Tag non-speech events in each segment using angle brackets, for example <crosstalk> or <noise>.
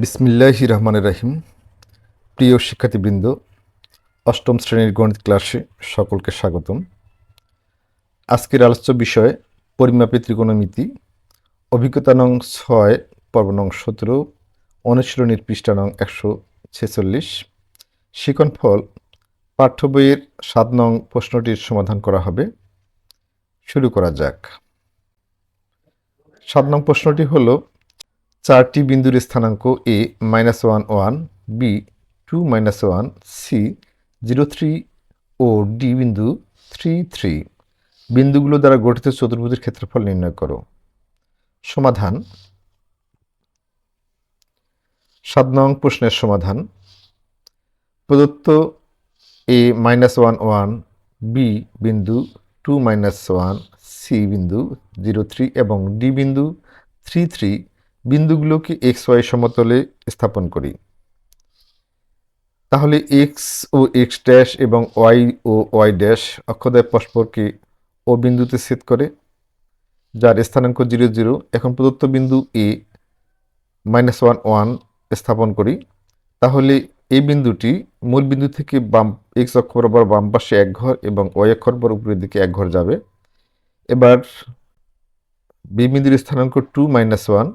বিসমিল্লাহ রহমানের রাহিম। প্রিয় শিক্ষার্থীবৃন্দ, অষ্টম শ্রেণির গণিত ক্লাসে সকলকে স্বাগতম। আজকের আলোচ্য বিষয় পরিমাপী ত্রিকোণমিতি, অভিজ্ঞতা নং ছয়, পর্ব নং সতেরো, অনুশীলনীর পৃষ্ঠা নং একশো ছেচল্লিশ। শিকন ফল, পাঠ্য বইয়ের সাত নং প্রশ্নটির সমাধান করা হবে। শুরু করা যাক। সাত নং প্রশ্নটি হলো চারটি বিন্দুর স্থানাঙ্ক A minus one one B two minus one C zero three O D বিন্দু থ্রি থ্রি বিন্দুগুলো দ্বারা গঠিত চতুর্ভুজের ক্ষেত্রফল নির্ণয় করো। সমাধান। সাত নং প্রশ্নের সমাধান। প্রদত্ত A minus one one B বিন্দু টু মাইনাস ওয়ান সি বিন্দু জিরো থ্রি এবং ডি বিন্দু থ্রি থ্রি বিন্দুগুলোকে এক্স ওয়াই সমতলে স্থাপন করি? তাহলে এক্স ও এক্স ড্যাশ এবং ওয়াই ও ওয়াই ড্যাশ অক্ষদয় পরস্পরকে ও বিন্দুতে ছেদ করে, যার স্থানাঙ্ক জিরো জিরো। এখন প্রদত্ত বিন্দু এ মাইনাস ওয়ান ওয়ান স্থাপন করি। তাহলে এই বিন্দুটি মূল বিন্দু থেকে বাম এক্স অক্ষ বরাবর বাম পাশে এক ঘর এবং ওয়াই অক্ষ বরাবর উপরের দিকে এক ঘর যাবে। এবার বি বিন্দুর স্থানাঙ্ক টু মাইনাস ওয়ান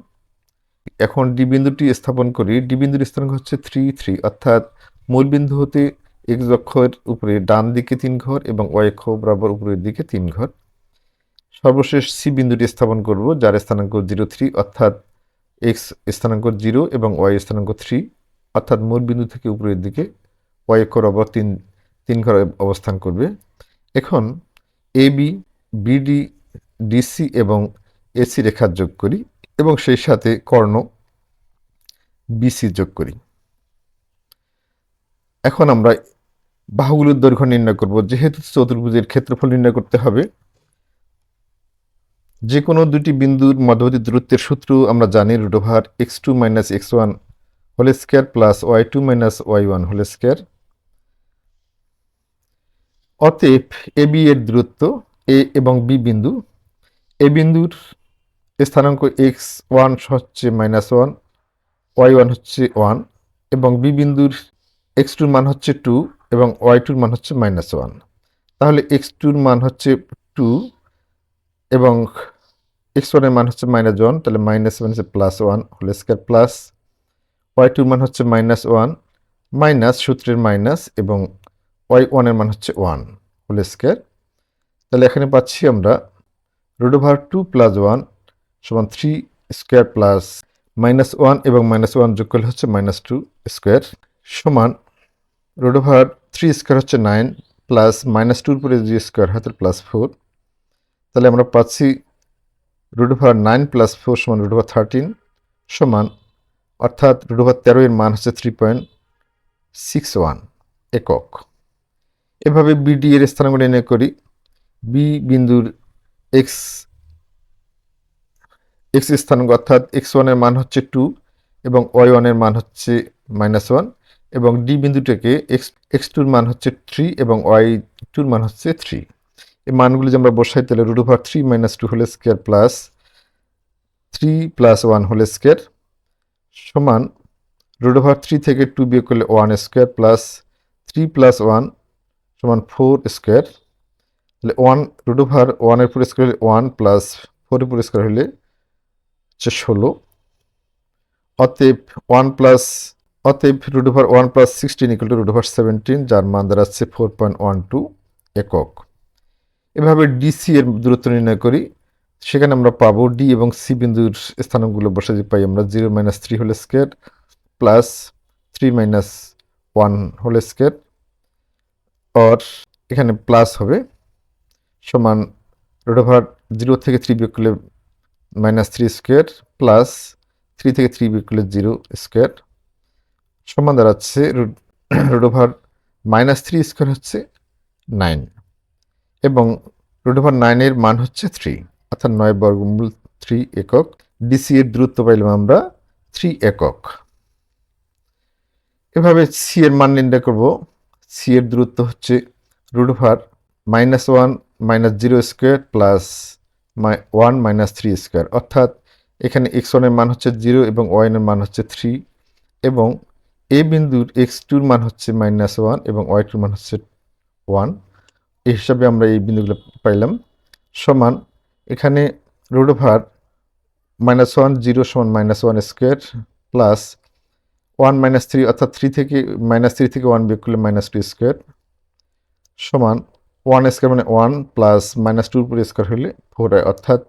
এখন ডি বিন্দুটি স্থাপন করি ডি বিন্দুর স্থানাঙ্ক হচ্ছে থ্রি থ্রি অর্থাৎ মূল বিন্দু হতে এক্স অক্ষের উপরে ডান দিকে তিন ঘর এবং ওয়াই অক্ষ বরাবর উপরের দিকে তিন ঘর। সর্বশেষ সি বিন্দুটি স্থাপন করব, যার স্থানাঙ্ক জিরো থ্রি অর্থাৎ এক্স স্থানাঙ্ক জিরো এবং ওয়াই স্থানাঙ্ক থ্রি অর্থাৎ মূল বিন্দু থেকে উপরের দিকে ওয়াই অক্ষ বরাবর তিন তিন ঘর অবস্থান করবে। এখন এ বি বিডি ডিসি এবং এসি রেখা যোগ করি। এবং সেই সাথে কর্ণ বিসি যোগ করি। এখন আমরা বাহুগুলোর দৈর্ঘ্য নির্ণয় করব। যেহেতু চতুর্ভুজের ক্ষেত্রফল নির্ণয় করতে হবে যে কোনো দুটি বিন্দুর মধ্যবর্তী দূরত্বের সূত্র আমরা জানি root over X two minus X one whole square plus Y two minus Y one whole square. অতএব এ বি এর দূরত্ব এ এবং বি বিন্দু, এ বিন্দুর স্থানাঙ্ক এক্স ওয়ান হচ্ছে মাইনাস ওয়ান ওয়াই ওয়ান হচ্ছে ওয়ান এবং বি বিন্দুর এক্স টুর মান হচ্ছে টু এবং ওয়াই টুর মান হচ্ছে মাইনাস ওয়ান তাহলে এক্স টুর মান হচ্ছে টু এবং এক্স ওয়ানের মান হচ্ছে মাইনাস ওয়ান তাহলে মাইনাস ওয়ান হচ্ছে plus one whole square plus Y টুর মান হচ্ছে মাইনাস ওয়ান মাইনাস সূত্রের মাইনাস এবং ওয়াই ওয়ানের মান হচ্ছে ওয়ান হোল স্কোয়ার তাহলে এখানে পাচ্ছি আমরা root over two plus one সমান three square plus minus one এবং মাইনাস ওয়ান যোগ করলে হচ্ছে মাইনাস টু স্কোয়ার সমান রুট ওভার থ্রি স্কোয়ার হচ্ছে নাইন প্লাস মাইনাস টুর পরে জি স্কোয়ার হয়, তাহলে প্লাস ফোর। তাহলে আমরা পাচ্ছি root over nine plus four সমান রুট ওভার থার্টিন সমান, অর্থাৎ রুট ওভার তেরো এর মান হচ্ছে থ্রি পয়েন্ট সিক্স ওয়ান একক। এভাবে বিডি এর স্থানাঙ্ক নির্ণয় করি। বি বিন্দুর এক্স এক্স স্থানাঙ্ক অর্থাৎ এক্স ওয়ানের মান হচ্ছে টু এবং ওয়াই ওয়ানের মান হচ্ছে মাইনাস ওয়ান এবং ডি বিন্দুটাকে এক্স এক্স টুর মান হচ্ছে থ্রি এবং ওয়াই টুর মান হচ্ছে থ্রি এই মানগুলি যে আমরা বসাই তাহলে root over three minus two whole square plus three plus one whole square সমান রুট ওভার থ্রি থেকে টু বিয়োগ করলে one square plus three plus one সমান ফোর স্কোয়ার তাহলে ওয়ান রুট ওভার ওয়ানের পুরো স্কোয়ার ওয়ান প্লাস ফোরের পুরো স্কোয়ার হলে হচ্ছে ষোলো। অতএব ওয়ান প্লাস অতএব root over one plus sixteen equal to root over seventeen যার মান দাঁড়াচ্ছে ফোর পয়েন্ট ওয়ান টু একক। এভাবে ডিসি এর দূরত্ব নির্ণয় করি, সেখানে আমরা পাবো ডি এবং সি বিন্দুর স্থানগুলো বসে যে পাই আমরা zero minus three whole square plus three minus one whole square or এখানে প্লাস হবে, সমান রুট ওভার জিরো থেকে থ্রি বিয়োগ করলে minus three square plus three থেকে থ্রি বিয়োগ জিরো স্কোয়ার সমান দাঁড়াচ্ছে root root over minus three square হচ্ছে নাইন এবং রুট ওভার নাইনের মান হচ্ছে থ্রি অর্থাৎ নয় বর্গমূল থ্রি একক ডিসি এর দূরত্ব পাইলাম আমরা থ্রি একক। এভাবে সি এর মান নির্ণয় করব সি এর দূরত্ব হচ্ছে root over minus one minus zero square plus one minus three square অর্থাৎ এখানে এক্স ওয়ানের মান হচ্ছে জিরো এবং ওয়াইনের মান হচ্ছে থ্রি এবং এ বিন্দুর এক্স টুর মান হচ্ছে মাইনাস ওয়ান এবং ওয়াই টুর মান হচ্ছে ওয়ান এই হিসাবে আমরা এই বিন্দুগুলো পাইলাম। সমান এখানে root over minus one zero সমান minus one square plus one minus three অর্থাৎ থ্রি থেকে মাইনাস থ্রি থেকে ওয়ান বিয়োগ করলে মাইনাস টু স্কোয়ার সমান ওয়ান স্কোয়ার মানে ওয়ান প্লাস মাইনাস টুর উপরে স্কোয়ার হলে ফোর হয়। অর্থাৎ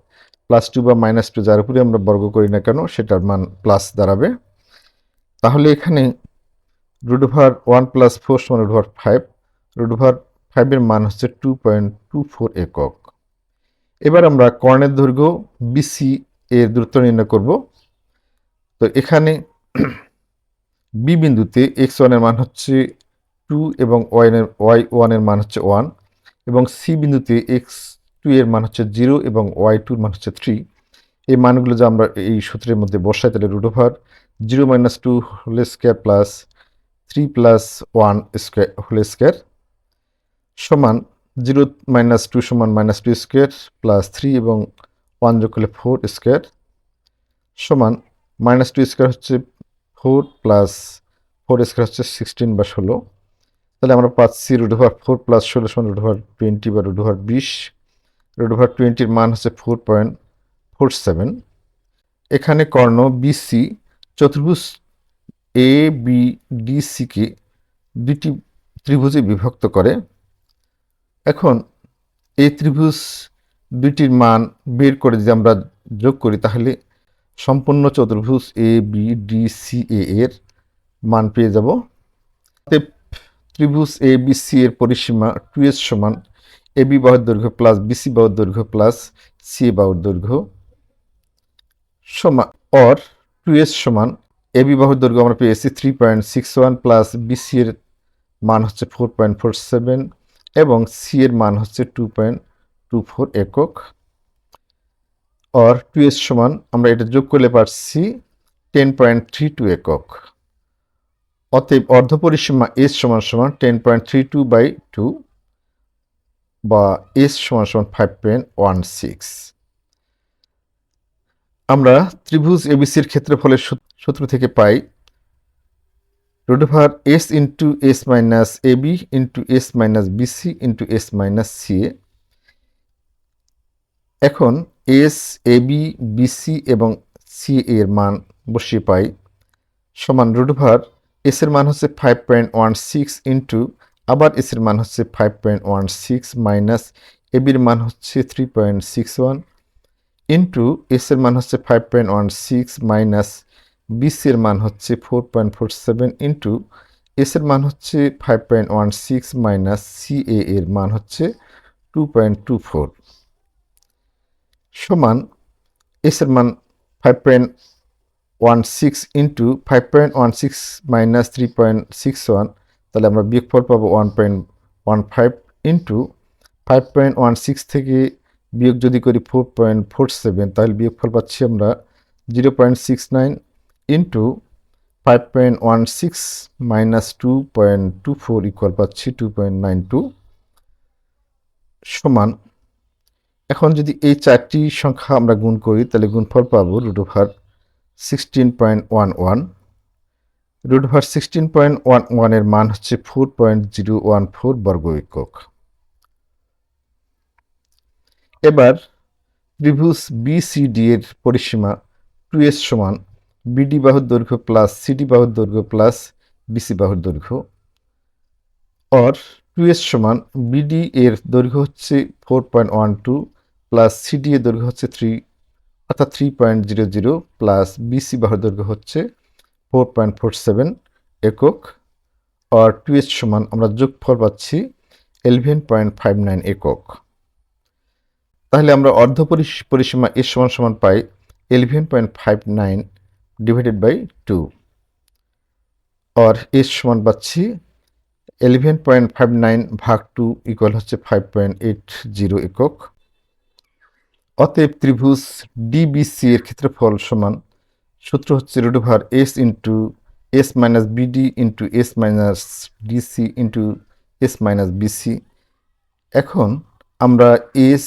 প্লাস টু বা মাইনাস টু যার উপরে আমরা বর্গ করি না কেন, সেটার মান প্লাস দাঁড়াবে। তাহলে এখানে root over one plus four সমান root over five root over ফাইভের মান হচ্ছে টু পয়েন্ট টু ফোর একক। এবার আমরা কর্ণের দৈর্ঘ্য বিসি এর দূরত্ব নির্ণয় করব। তো এখানে <clears throat> বি বিন্দুতে এক্স ওয়ানের মান হচ্ছে টু এবং ওয়াইনের ওয়াই ওয়ানের মান হচ্ছে ওয়ান এবং সি বিন্দুতে এক্স টু এর মান হচ্ছে জিরো এবং ওয়াই টুর মান হচ্ছে থ্রি এই মানগুলো যে আমরা এই সূত্রের মধ্যে বসাই, তাহলে root over zero minus two whole square plus three plus one square whole square সমান জিরো মাইনাস টু সমান minus two square plus three এবং ওয়ান যোগ করলে ফোর স্কোয়ার সমান মাইনাস টু স্কোয়ার হচ্ছে ফোর প্লাস ফোর স্কোয়ার হচ্ছে sixteen বা ষোলো। তাহলে আমরা পাচ্ছি রুট ওভার ফোর প্লাস ষোলো সমান রুট ওভার টোয়েন্টি বা রুট ওভার বিশ। রুট ওভার টোয়েন্টির মান হচ্ছে ফোর পয়েন্ট ফোর সেভেন এখানে কর্ণ বিসি চতুর্ভুজ এ বি ডি সিকে দুটি ত্রিভুজে বিভক্ত করে। এখন এই ত্রিভুজ দুইটির মান বের করে যদি আমরা যোগ করি, তাহলে সম্পূর্ণ চতুর্ভুজ A B D C A এর মান পেয়ে যাব। ত্রিভুজ এ বি সি এর পরিসীমা টু এস সমান এ বি বাহুর দৈর্ঘ্য প্লাস বিসি বাহুর দৈর্ঘ্য প্লাস সি বাহুর দৈর্ঘ্য সমান। অর টু এস সমান এ বি বাহুর দৈর্ঘ্য আমরা পেয়েছি three point six one plus BC এর মান হচ্ছে ফোর পয়েন্ট ফোর সেভেন এবং সি এর মান হচ্ছে টু পয়েন্ট টু ফোর একক। অর টু এস সমান আমরা এটা যোগ করলে পারছি টেন পয়েন্ট থ্রি টু একক। অতএব অর্ধপরিসীমা এস সমান সমান ten point three two by two বা এস সমান সমান ফাইভ পয়েন্ট ওয়ান সিক্স আমরা ত্রিভুজ এবিসির ক্ষেত্রফলের সূত্র থেকে পাই root over S into S minus A B into S minus BC into S minus C এখন এস এ বি বিসি এবং সি এর মান বসিয়ে পাই সমান রুট ওভার এস এর মান হচ্ছে five point one six into আবার এস এর মান হচ্ছে five point one six minus A বির মান হচ্ছে three point six one into S এর মান হচ্ছে five point one six minus BC এর মান হচ্ছে four point four seven into S এর মান হচ্ছে five point one six minus C A এর মান হচ্ছে টু পয়েন্ট টু ফোর সমান এস এর মান five point one six into five point one six minus three point six one তাহলে আমরা বিয়োগফল পাবো one point one five into five point one six থেকে বিয়োগ যদি করি ফোর পয়েন্ট ফোর সেভেন তাহলে বিয়োগফল পাচ্ছি আমরা zero point six nine into five point one six minus two point two four পাচ্ছি টু পয়েন্ট নাইন টু সমান। এখন যদি এই চারটি সংখ্যা আমরা গুণ করি, তাহলে গুণফল পাবো root sixteen point one one root over sixteen point one ওয়ানের মান হচ্ছে four point zero one four বর্গ একক। এবার ত্রিভুজ বিসিডি এর পরিসীমা টু এস সমান বিডি বাহুর দৈর্ঘ্য প্লাস সিডি বাহুর দৈর্ঘ্য প্লাস বিসি বাহুর দৈর্ঘ্য। অর টু এস সমান বিডি এর দৈর্ঘ্য হচ্ছে four point one two plus CD এর দৈর্ঘ্য হচ্ছে থ্রি অর্থাৎ three point zero zero plus BC বাহুর দৈর্ঘ্য হচ্ছে ফোর পয়েন্ট ফোর সেভেন একক, আর টু এস সমান আমরা যোগফল পাচ্ছি এলভেন পয়েন্ট ফাইভ নাইন একক। তাহলে আমরা অর্ধ পরিসীমা এস সমান সমান পাই eleven point five nine divided by two R S সমান পাচ্ছি এলেভেন পয়েন্ট ফাইভ নাইন ভাগ টু ইকুয়াল হচ্ছে ফাইভ পয়েন্ট এইট জিরো একক। অতএব ত্রিভুজ ডিবিসি এর ক্ষেত্রফল সমান সূত্র হচ্ছে root over S into S minus BD into S minus DC into S minus BC এখন আমরা এস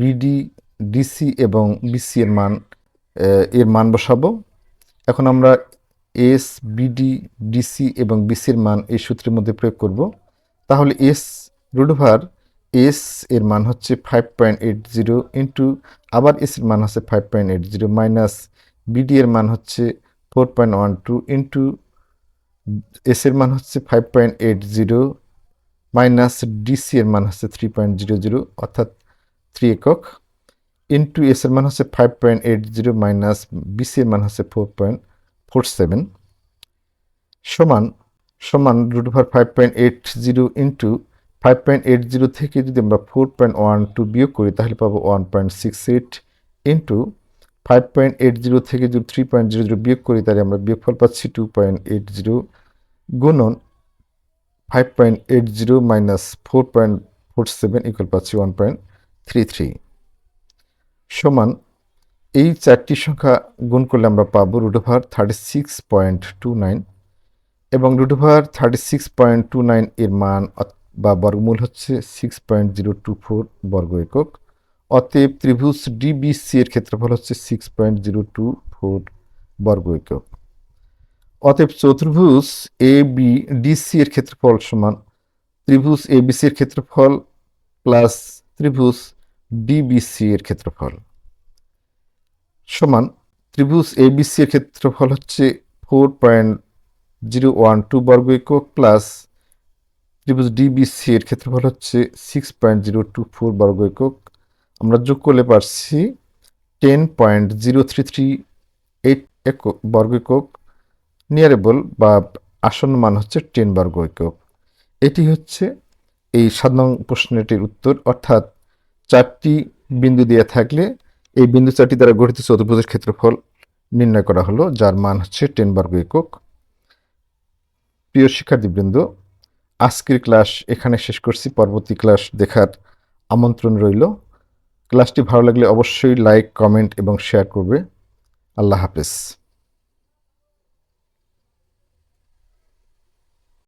বিডি ডিসি এবং বিসি এর মান এর মান বসাবো। এখন আমরা এস বিডি ডিসি এবং বিসির মান এই সূত্রের মধ্যে প্রয়োগ করব। তাহলে এস রুট ওভার এস এর মান হচ্ছে five point eight zero into আবার এস এর মান হচ্ছে five point eight zero minus BD এর মান হচ্ছে four point one two into S এর মান হচ্ছে five point eight zero minus DC এর মান হচ্ছে থ্রি পয়েন্ট জিরো জিরো অর্থাৎ থ্রি একক ইন্টু এস এর মান হচ্ছে five point eight zero minus BC এর মান হচ্ছে ফোর পয়েন্ট ফোর সেভেন সমান সমান root over five point eight zero into five point eight zero থেকে যদি আমরা ফোর পয়েন্ট ওয়ান টু বিয়োগ করি, তাহলে পাবো one point six eight into five point eight zero থেকে যদি থ্রি পয়েন্ট জিরো জিরো বিয়োগ করি, তাহলে আমরা বিয়োগফল পাচ্ছি টু পয়েন্ট এইট জিরো গুণন five point eight zero minus four point four seven equal পাচ্ছি ওয়ান পয়েন্ট থ্রি থ্রি সমান এই চারটি সংখ্যা গুণ করলে আমরা পাবো root over thirty six point two nine এবং root over thirty six point two nine এর মান বা বর্গমূল হচ্ছে six point zero two four বর্গ একক অতএব ত্রিভুজ ডিবিসি এর ক্ষেত্রফল হচ্ছে six point zero two four বর্গ একক অতএব চতুর্ভুজ এ বি ডিসি এর ক্ষেত্রফল সমান ত্রিভুজ এ বিসি এর ক্ষেত্রফল প্লাস ত্রিভুজ ডিবিসি এর ক্ষেত্রফল। সমান ত্রিভুজ এবিসি এর ক্ষেত্রফল হচ্ছে four point zero one two বর্গ একক প্লাস ত্রিভুজ ডিবিসি এর ক্ষেত্রফল হচ্ছে six point zero two four বর্গ একক। আমরা যোগ করলে পারছি ten point zero three three eight একক, বর্গ একক। নিয়ারেবল বা আসন্ন মান হচ্ছে টেন বর্গ একক। এটি হচ্ছে এই নং প্রশ্নটির উত্তর। অর্থাৎ চারটি বিন্দু দেওয়া থাকলে এই বিন্দু চারটি দ্বারা গঠিত চতুর্ভুজের ক্ষেত্রফল নির্ণয় করা হলো, যার মান হচ্ছে টেন বর্গ একক। প্রিয় শিক্ষার্থীবৃন্দ আজকের ক্লাস এখানে শেষ করছি। পরবর্তী ক্লাস দেখার আমন্ত্রণ রইল। ক্লাসটি ভালো লাগলে অবশ্যই লাইক, কমেন্ট এবং শেয়ার করবে। আল্লাহ হাফেজ।